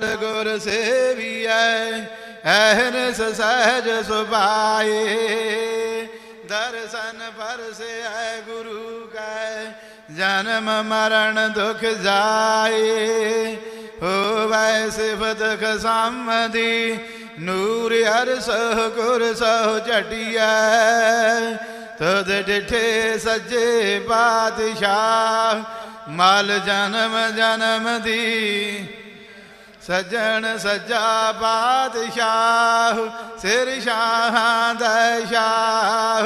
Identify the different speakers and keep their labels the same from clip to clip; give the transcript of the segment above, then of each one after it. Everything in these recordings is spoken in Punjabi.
Speaker 1: ਗੁਰ ਸੇਵੀਐ ਐਹਨਸ ਸਹਿਜ ਸੁਭਾਏ। ਦਰਸ਼ਨ ਪਰਸੈ ਗੁਰੂ ਕੈ, ਜਨਮ ਮਰਨ ਦੁਖ ਜਾਏ। ਹੋਵੈ ਸਿਫਤ ਖਸਮਦੀ, ਨੂਰ ਹਰ ਸਹ ਗੁਰ ਸਹ ਝਟਿਐ। ਤਦ ਡਿਠੇ ਸੱਜੇ ਬਾਦਸ਼ਾਹ ਮਲ ਜਨਮ ਜਨਮ ਦੀ ਸਜਣ ਸਜਾ ਬਾਦਸ਼ਾਹ, ਸਿਰ ਸ਼ਾਹਾਂ ਦਾ ਸ਼ਾਹ।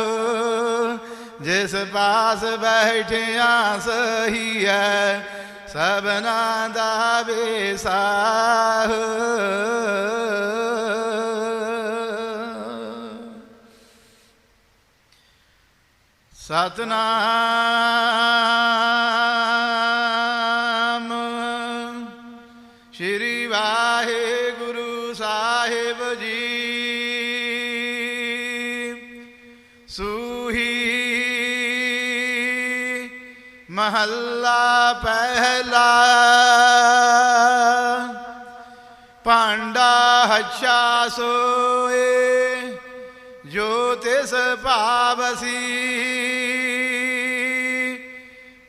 Speaker 1: ਜਿਸ ਪਾਸ ਬੈਠਿਆ ਸਹੀ ਹੈ ਸਭਨਾ ਦਾ ਬੇਸਾਹ ਸਤਨਾਮ ਸ਼੍ਰੀ ਵਾਹਿਗੁਰੂ ਸਾਹਿਬ ਜੀ। ਸੂਹੀ ਮਹੱਲਾ ਪਹਿਲਾ। ਭਾਂਡਾ ਹੱਛਾ ਸੋਏ, ਜੋ ਤਿਸ ਭਾਵਸੀ।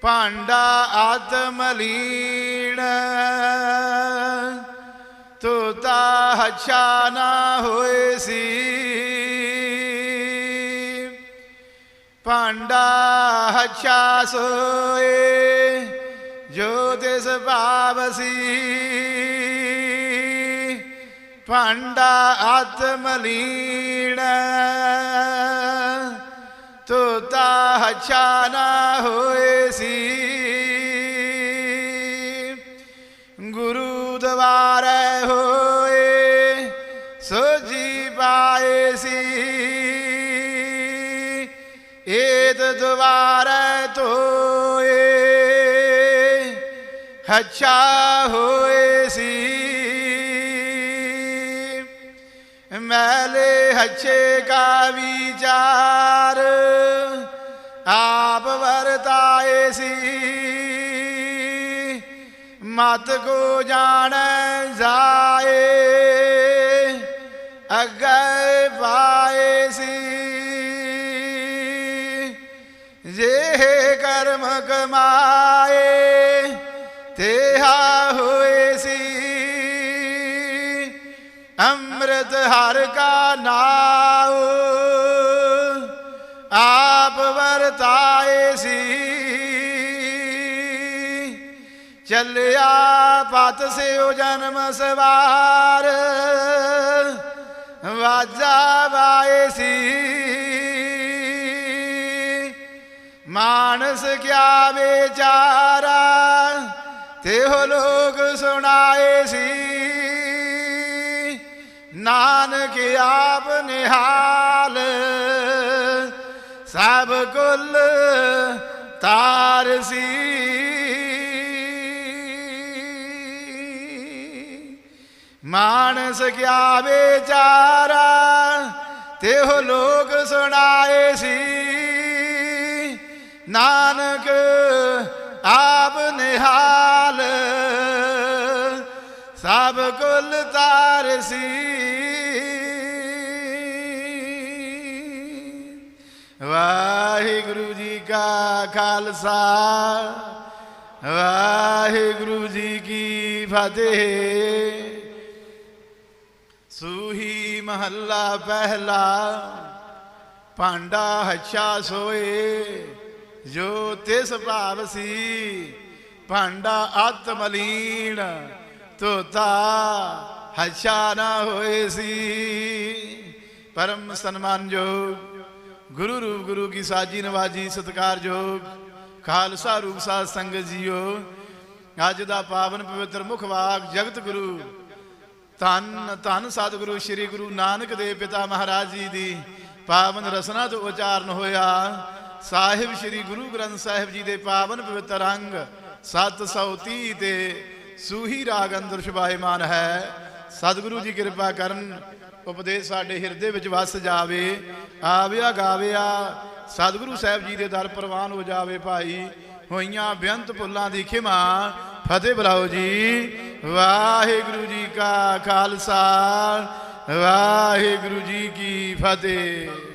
Speaker 1: ਭਾਂਡਾ ਆਤਮਲੀਣ ਤੋਤਾ ਹੱਛਾ ਨਾ ਹੋਏ ਸੀ। ਭਾਂਡਾ ਹੱਛਾ ਸੋਏ, ਜੋ ਤਿਸ ਭਾਵਸੀ ਭਾਂਡਾ ਆਤਮਲੀਣ ਤੋਤਾ ਹੱਛਾ ਨਾ ਹੋਏ ਸੀ। ਗੁਰੂ ਦਵਾਰੇ ਏਤ ਦਵਾਰੇ ਤੋਏ ਹੱਛਾ ਹੋਏ ਸੀ। ਮੈਲੇ ਹੱਛੇ ਕਾ ਵਿਚਾਰ, ਆਪ ਵਰਤਾਏ ਸੀ। ਮਤ ਕੋ ਜਾਣੈ ਜਾਏ, ਅੱਗੇ ਪਾਏ ਸੀ। ਜੇ ਕਰਮ ਕਮਾਏ ਤੇਹਾ ਹੋਏ ਸੀ ਅੰਮ੍ਰਿਤ ਹਰ ਕਾ ਨਾਉ ਆਪ ਵਰਤਾਏ ਸੀ ਚੱਲਿਆ ਪਤ ਸਿਓ ਜਨਮ ਸਵਾਰ ਵਾਜਾ ਵਾਏ ਸੀ ਮਾਨਸ ਕਿਆ ਵਿਚਾਰਾ ਤੇ ਲੋਕ ਸੁਣਾਏ ਸੀ। ਨਾਨਕ ਆਪ ਨਿਹਾਲ, ਸਭ ਕੁੱਲ ਤਾਰ ਸੀ। ਮਾਨਸ ਕਿਆ ਵਿਚਾਰਾ ਤੇ ਉਹ ਲੋਕ ਸੁਣਾਏ ਸੀ। ਨਾਨਕ, ਆਪ ਨਿਹਾਲ। ਸਭ ਕੁਲ ਤਾਰ ਸੀ ਵਾਹਿਗੁਰੂ ਜੀ ਕਾ ਖਾਲਸਾ, ਵਾਹਿਗੁਰੂ ਜੀ ਕੀ ਫਤਿਹ। ਸੂਹੀ ਮਹੱਲਾ ਪਹਿਲਾ, ਭਾਂਡਾ ਹੱਛਾ ਸੋਏ। ਜੋ ਤਿਸ ਭਾਵ ਸੀ, ਭਾਂਡਾ ਆਤਮਲੀਨ ਤੋਤਾ ਹੱਛਾ ਨਾ ਹੋਏ ਸੀ। ਪਰਮ ਸਨਮਾਨਯੋਗ, ਗੁਰੂ ਰੂਪ ਗੁਰੂ ਕੀ ਸਾਜੀ ਨਵਾਜੀ ਸਤਕਾਰਯੋਗ ਖਾਲਸਾ ਰੂਪ ਸਾਧ ਸੰਗਤ ਜੀਓ, ਅੱਜ ਦਾ ਪਾਵਨ ਪਵਿੱਤਰ ਮੁਖ ਵਾਕ ਜਗਤ ਗੁਰੂ, ਧੰਨ ਧੰਨ ਸਤਿਗੁਰੂ ਸ੍ਰੀ ਗੁਰੂ ਨਾਨਕ ਦੇਵ ਪਿਤਾ ਮਹਾਰਾਜ ਜੀ ਦੀ ਪਾਵਨ ਰਸਨਾ ਤੋਂ ਉਚਾਰਨ ਹੋਇਆ। ਸਾਹਿਬ ਸ੍ਰੀ ਗੁਰੂ ਗ੍ਰੰਥ ਸਾਹਿਬ ਜੀ ਦੇ ਪਾਵਨ ਪਵਿੱਤਰ ਅੰਗ 730 ਤੇ ਸੂਹੀ ਰਾਗ ਅੰਦਰ ਸ਼ੁਭਾਇਮਾਨ ਹੈ। ਸਤਿਗੁਰੂ ਜੀ ਕਿਰਪਾ ਕਰਨ, ਉਪਦੇਸ਼ ਸਾਡੇ ਹਿਰਦੇ ਵਿੱਚ ਵਸ ਜਾਵੇ, ਆਵਿਆ ਗਾਵਿਆ, ਸਤਿਗੁਰੂ ਸਾਹਿਬ ਜੀ ਦੇ ਦਰ ਪ੍ਰਵਾਨ ਹੋ ਜਾਵੇ ਭਾਈ। ਹੋਈਆਂ ਬੇਅੰਤ ਭੁੱਲਾਂ ਦੀ ਖਿਮਾ, ਫਤਿਹ ਬੁਲਾਓ ਜੀ। ਵਾਹਿਗੁਰੂ ਜੀ ਕਾ ਖਾਲਸਾ, ਵਾਹਿਗੁਰੂ ਜੀ ਕੀ ਫਤਿਹ।